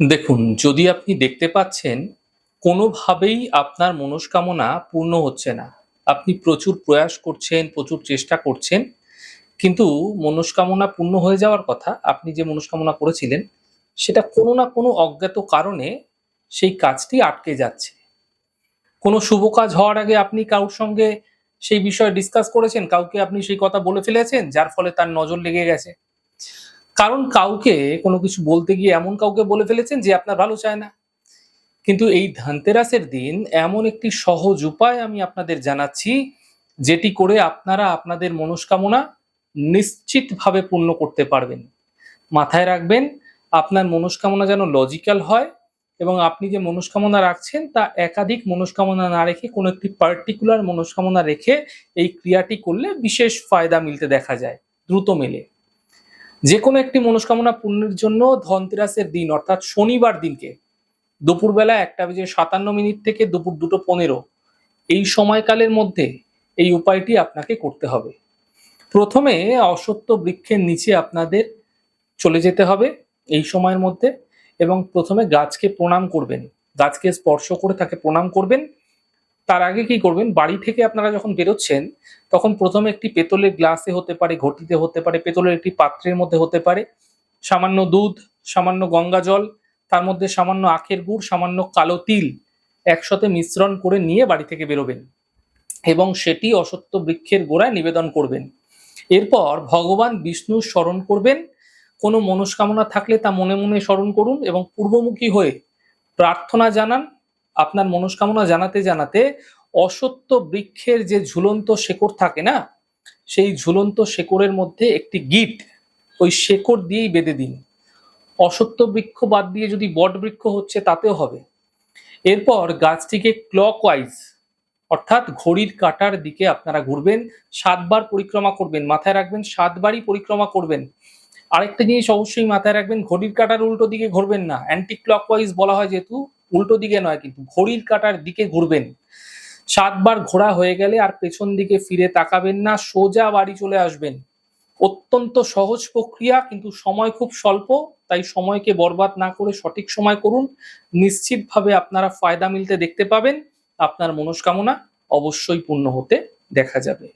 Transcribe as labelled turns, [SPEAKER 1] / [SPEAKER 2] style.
[SPEAKER 1] দেখুন, যদি আপনি দেখতে পাচ্ছেন, কোনোভাবেই আপনার মনস্কামনা পূর্ণ হচ্ছে না। আপনি প্রচুর প্রয়াস করছেন, প্রচুর চেষ্টা করছেন, কিন্তু মনস্কামনা পূর্ণ হয়ে যাওয়ার কথা, আপনি যে মনস্কামনা করেছিলেন, সেটা কোনো না কোনো অজ্ঞাত কারণে সেই কাজটি আটকে যাচ্ছে। কোনো শুভ কাজ হওয়ার আগে আপনি কারোর সঙ্গে সেই বিষয়ে ডিসকাস করেছেন? কাউকে আপনি সেই কথা বলে ফেলেছেন, যার ফলে তার নজর লেগে গেছে? কারণ কাউকে কোনো কিছু বলতে গিয়ে এমন কাউকে বলে ফেলেছেন যে আপনার ভালো চায় না। কিন্তু এই ধানতেরাসের দিন এমন একটি সহজ উপায় আমি আপনাদের জানাচ্ছি, যেটি করে আপনারা আপনাদের মনস্কামনা নিশ্চিতভাবে পূর্ণ করতে পারবেন। মাথায় রাখবেন, আপনার মনস্কামনা যেন লজিক্যাল হয় এবং আপনি যে মনস্কামনা রাখছেন তা একাধিক মনস্কামনা না রেখে কোনো একটি পার্টিকুলার মনস্কামনা রেখে এই ক্রিয়াটি করলে বিশেষ ফায়দা মিলতে দেখা যায়, দ্রুত মেলে। যে কোনো একটি মনস্কামনা পূর্ণের জন্য ধনতেরাসের দিন, অর্থাৎ শনিবার দিনকে, দুপুরবেলা একটা বেজে সাতান্ন মিনিট থেকে দুপুর দুটো পনেরো, এই সময়কালের মধ্যে এই উপায়টি আপনাকে করতে হবে। প্রথমে অসত্য বৃক্ষের নিচে আপনাদের চলে যেতে হবে এই সময়ের মধ্যে এবং প্রথমে গাছকে প্রণাম করবেন। গাছকে স্পর্শ করে তাকে প্রণাম করবেন। তার আগে কি করবেন? বাড়ি থেকে আপনারা যখন বেরোচ্ছেন, তখন প্রথমে একটি পেতলের গ্লাসে হতে পারে, ঘটিতে হতে পারে, পেতলের একটি পাত্রের মধ্যে হতে পারে। সামান্য দুধ, সামান্য গঙ্গা জল, তার মধ্যে সামান্য আখের গুড়, সামান্য কালো তিল একসাথে মিশ্রণ করে নিয়ে বাড়ি থেকে বেরোবেন এবং সেটি অসত্য বৃক্ষের গোড়ায় নিবেদন করবেন। এরপর ভগবান বিষ্ণুর স্মরণ করবেন। কোনো মনস্কামনা থাকলে তা মনে মনে স্মরণ করুন এবং পূর্বমুখী হয়ে প্রার্থনা জানান। আপনার মনস্কামনা জানাতে জানাতে অসত্য বৃক্ষের যে ঝুলন্ত শেকড় থাকে না, সেই ঝুলন্ত শেকড়ের মধ্যে একটি গিট ওই শেকড় দিয়েই বেঁধে দিন। অসত্য বৃক্ষ বাদ দিয়ে যদি বট বৃক্ষ হচ্ছে, তাতেও হবে। এরপর গাছটিকে ক্লকওয়াইজ অর্থাৎ ঘড়ির কাঁটার দিকে আপনারা ঘুরবেন, সাতবার পরিক্রমা করবেন, মাথায় রাখবেন, সাতবারই পরিক্রমা করবেন। আরেকটা জিনিস অবশ্যই মাথায় রাখবেন, ঘড়ির কাঁটার উল্টো দিকে ঘুরবেন না। অ্যান্টি ক্লকওয়াইজ বলা হয় যেহেতু উল্টো দিকে নয়, কিন্তু ঘড়ির কাঁটার দিকে ঘুরবেন। সাতবার ঘোরা হয়ে গেলে আর পেছন দিকে ফিরে তাকাবেন না, সোজা বাড়ি চলে আসবেন। অত্যন্ত সহজ প্রক্রিয়া, কিন্তু সময় খুব স্বল্প, তাই সময়কে বরবাদ না করে সঠিক সময় করুন। নিশ্চিতভাবে আপনারা ফায়দা মিলতে দেখতে পাবেন। আপনার মনস্কামনা অবশ্যই পূর্ণ হতে দেখা যাবে।